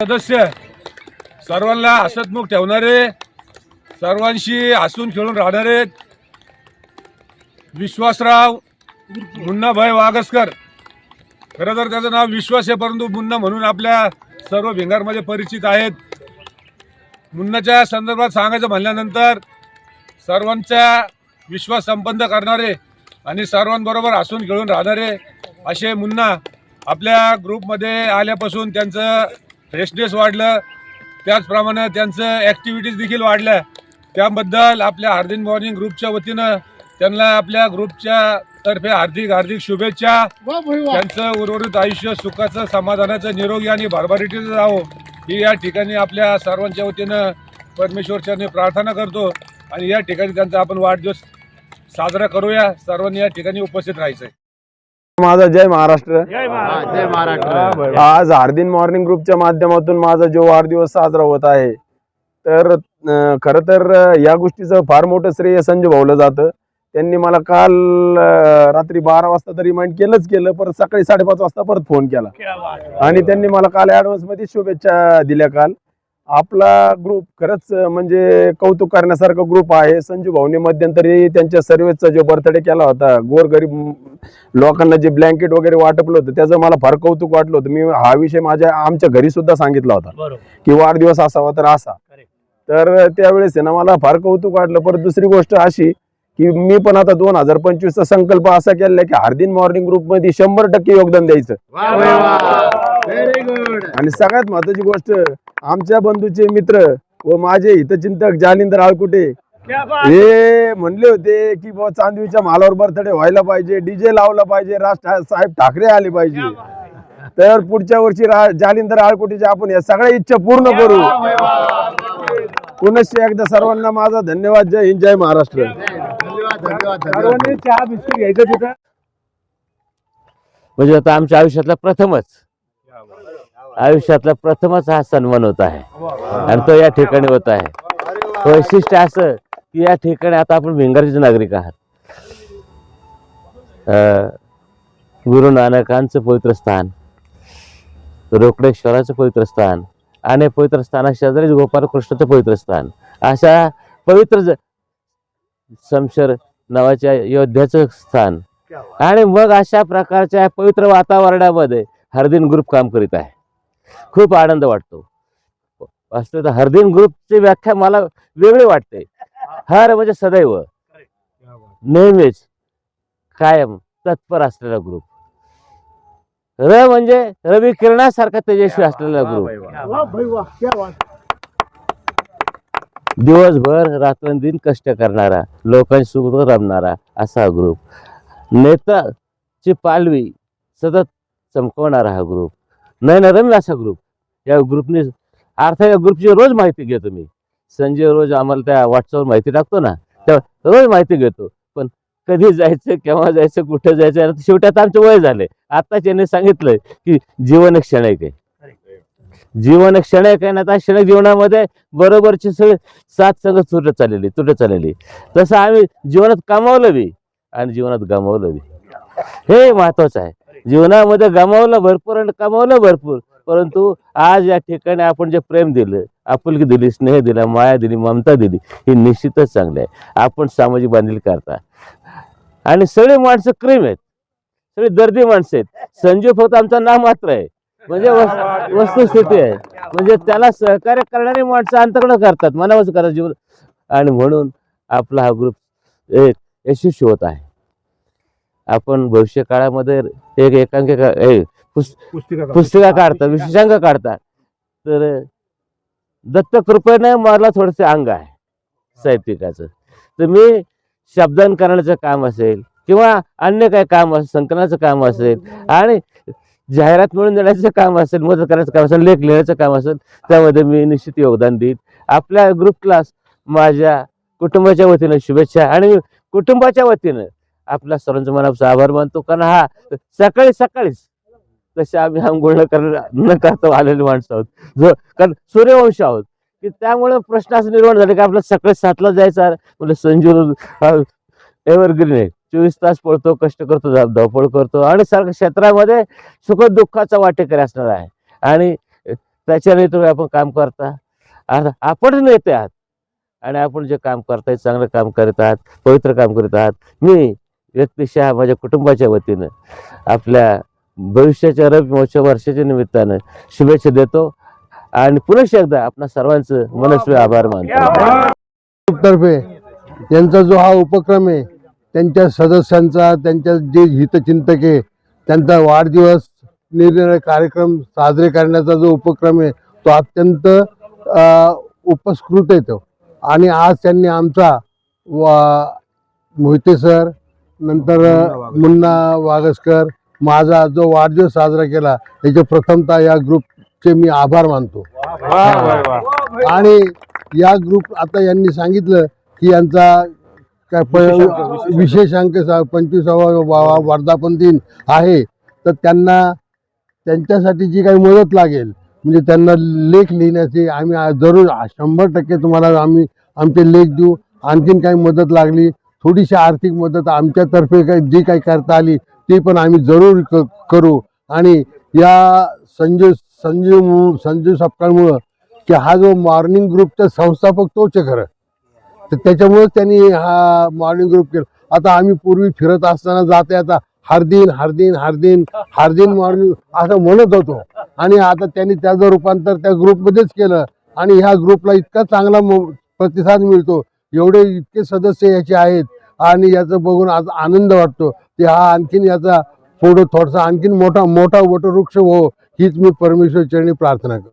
सदस्य सर्वांना हसतमुख ठेवणारे सर्वांशी हसून खेळून राहणारे विश्वासराव मुन्नाभाई वागसकर. खरं तर त्याचं नाव विश्वास आहे परंतु मुन्ना म्हणून आपल्या सर्व भिंगारमध्ये परिचित आहेत. मुन्नाच्या संदर्भात सांगायचं म्हणल्यानंतर सर्वांचा विश्वास संपन्न करणारे आणि सर्वांबरोबर हसून खेळून राहणारे असे मुन्ना आपल्या ग्रुपमध्ये आल्यापासून त्यांचं फ्रेशनेस वाढलं त्याचप्रमाणे त्यांचं ॲक्टिव्हिटीज देखील वाढल्या. त्याबद्दल आपल्या हार्दिक मॉर्निंग ग्रुपच्या वतीनं त्यांना आपल्या ग्रुपच्या तर्फे हार्दिक हार्दिक शुभेच्छा. त्यांचं उर्वरित आयुष्य सुखाचं समाधानाचं निरोगी आणि भरभराटीचं जावं ही या ठिकाणी आपल्या सर्वांच्या वतीनं परमेश्वरच्याने प्रार्थना करतो आणि या ठिकाणी त्यांचा आपण वाढदिवस साजरा करूया. सर्वांनी या ठिकाणी उपस्थित राहायचं आहे माझा जय महाराष्ट्र. जय महाराष्ट्र. आज हार्दिन मॉर्निंग ग्रुपच्या माध्यमातून माझा जो वाढदिवस साजरा होत आहे तर खरं तर या गोष्टीचं फार मोठं श्रेय संजय भाऊला जातं. त्यांनी मला काल रात्री बारा वाजता तर रिमाइंड केलंच केलं परत सकाळी साडेपाच वाजता परत फोन केला. आणि त्यांनी मला काल ॲडव्हान्समध्ये शुभेच्छा दिल्या काल. आपला ग्रुप खरंच म्हणजे कौतुक करण्यासारखा ग्रुप आहे. संजू भाऊने मध्यंतरी त्यांच्या सर्व्हिसचा जो बर्थडे केला होता गोरगरीब लोकांना जे ब्लँकेट वगैरे वाटपलं होतं त्याचं मला फार कौतुक वाटलं होतं. मी हा विषय माझ्या आमच्या घरी सुद्धा सांगितला होता. की वाढदिवस असावा तर असा. तर त्यावेळेस ना मला फार कौतुक वाटलं. परत दुसरी गोष्ट अशी की मी पण आता दोन हजार पंचवीसचा संकल्प असा केलाय की हार्दिन मॉर्निंग ग्रुपमध्ये शंभर टक्के योगदान द्यायचं. व्हेरी गुड आणि सगळ्यात महत्वाची गोष्ट आमच्या बंधूचे मित्र व माझे हितचिंतक जालिंदर आळकुटे हे. म्हणले होते की बुवा चांदवीच्या मालावर बर्थडे व्हायला पाहिजे डीजे लावला पाहिजे राज साहेब ठाकरे आले पाहिजे. तर पुढच्या वर्षी जालिंदर आळकुटीचे आपण या सगळ्या इच्छा पूर्ण करू. पुनश्च एकदा सर्वांना माझा धन्यवाद. जय हिंद जय महाराष्ट्र. धन्यवाद धन्यवाद. सर्वांनी चहा बिस्किट घ्यायचं तिथं. म्हणजे आता आमच्या आयुष्यातला प्रथमच आयुष्यातला प्रथमच हा सन्मान होत आहे. आणि तो या ठिकाणी होत आहे. वैशिष्ट्य असं की या ठिकाणी आता आपण भिंगारचे नागरिक आहात. अं, गुरु नानकांचं पवित्र स्थान रोकडेश्वराचं पवित्र स्थान आणि पवित्र स्थाना शेजारीच गोपालकृष्णाचं पवित्र स्थान. अशा पवित्र ज- नावाच्या योद्ध्याचं स्थान. आणि मग अशा प्रकारच्या पवित्र वातावरणामध्ये हरदिन ग्रुप काम करीत आहे. खूप आनंद वाटतो. वास्तविक हरदिन ग्रुपची व्याख्या मला वेगळी वाटते. हर म्हणजे सदैव. नेहमीच कायम तत्पर असलेला ग्रुप. र म्हणजे रवी किरणासारखा तेजस्वी असलेला ग्रुप. दिवसभर रात्रंदिन कष्ट करणारा लोकांशी सुख रमणारा असा ग्रुप. नेताची पालवी सतत चमकवणारा हा ग्रुप. नाही नयनरम्य असा ग्रुप या ग्रुपने अर्थ या ग्रुपची रोज माहिती घेतो मी. संजय रोज आम्हाला त्या व्हॉट्सअपवर माहिती टाकतो ना त्या रोज माहिती घेतो. पण कधी जायचं केव्हा जायचं कुठे जायचं आणि शेवटी आता आमचे वय झाले आत्ताच यांनी सांगितलंय की जीवन एक क्षण आहे. जीवन एक क्षण आहे ना आता क्षणिक जीवनामध्ये बरोबरची सगळे सात संघ तुटत चाललेली तुटत चाललेली. तसं आम्ही जीवनात कमावलं बी आणि जीवनात गमावलं बी. हे महत्वाचं आहे. जीवनामध्ये गमावलं भरपूर आणि कमावलं भरपूर. परंतु आज या ठिकाणी आपण जे प्रेम दिलं आपुलकी दिली स्नेह दिला माया दिली ममता दिली ही निश्चितच चांगली आहे. आपण सामाजिक बांधिल करता. आणि सगळी माणसं क्रीम आहेत. सगळी दर्दी माणसं आहेत. संजीव फक्त आमचा नाम मात्र आहे. म्हणजे वस्तुस्थिती आहे. म्हणजे त्याला सहकार्य करणारी माणसं अंतकडं करतात. मनावच करतात जीवन. आणि म्हणून आपला हा ग्रुप एक यशस्वी होत आहे. आपण भविष्य काळामध्ये एक एकांकिका पुस्तिका काढतात विशेषांक काढतात. तर दत्त कृपेने मला थोडंसं अंग आहे साहित्यिकाचं तर मी शब्दांकरणाचं काम असेल किंवा अन्य काही काम असेल संकलनाचं काम असेल आणि जाहिरात मिळून देण्याचं काम असेल मदत करण्याचं काम असेल लेख लिहिण्याचं काम असेल त्यामध्ये मी निश्चित योगदान देईन. आपल्या ग्रुपला माझ्या कुटुंबाच्या वतीनं शुभेच्छा आणि कुटुंबाच्या वतीनं आपल्या सर्वांचं मनापासून आभार मानतो. कारण हा सकाळी सकाळीच तसे आम्ही आंघोळ न कर न करता आलेले माणसं आहोत. जो कारण सूर्यवंश आहोत. की त्यामुळे प्रश्न असं निर्माण झाले की आपलं सकाळी सातला जायचं म्हणजे संजीव एव्हरग्रीन आहे. चोवीस तास पळतो कष्ट करतो धावपळ करतो. आणि सारखं क्षेत्रामध्ये सुख दुःखाचा वाटेकरी असणार आहे. आणि त्याच्याने तुम्ही आपण काम करता. आता आपण नेते आहात. आणि आपण जे काम करताय चांगलं काम करत आहात पवित्र काम करत आहात. मी व्यक्तिशः माझ्या कुटुंबाच्या वतीनं आपल्या भविष्याच्या रवी महोत्सव वर्षाच्या निमित्तानं शुभेच्छा देतो. आणि पुनश एकदा आपणा सर्वांचं मनस्वी आभार मानतो. तर्फे त्यांचा जो हा उपक्रम आहे त्यांच्या सदस्यांचा त्यांच्या जे हितचिंतक आहे त्यांचा वाढदिवस निरनिराळे कार्यक्रम साजरे करण्याचा जो उपक्रम आहे तो अत्यंत उपस्कृत येतो आणि आज त्यांनी आमचा वा मोहिते सर नंतर मुन्ना वागसकर माझा जो वाढदिवस साजरा केला याचे प्रथमतः या ग्रुपचे मी आभार मानतो. आणि या ग्रुप आता यांनी सांगितलं की यांचा काय प- विशेष अंक पंचवीसावा वर्धापन दिन आहे. तर त्यांना त्यांच्यासाठी जी काही मदत लागेल म्हणजे त्यांना लेख लिहिण्याची आम्ही जरूर शंभर टक्के तुम्हाला आम्ही आमचे लेख देऊ. आणखीन काही मदत लागली थोडीशी आर्थिक मदत आमच्यातर्फे काही जी काही करता आली ती पण आम्ही जरूर क- करू. आणि या संजू संजीव संजीव सपकाळमुळं की हा जो मॉर्निंग ग्रुपचा संस्थापक तोच आहे खरं. तर त्याच्यामुळेच त्यांनी हा मॉर्निंग ग्रुप केला. आता आम्ही पूर्वी फिरत असताना जाते आता हरदिन हरदिन हरदिन हरदिन मॉर्निंग असं म्हणत होतो. आणि आता त्यांनी त्याचं रूपांतर त्या ग्रुपमध्येच केलं. आणि ह्या ग्रुपला इतका चांगला म- प्रतिसाद मिळतो. एवढे इतके सदस्य याचे आहेत आणि याचं बघून आज आनंद वाटतो. की हा आणखीन याचा पुढं थोडासा आणखीन मोठा मोठा वटवृक्ष हो हीच मी परमेश्वर चरणी प्रार्थना करतो.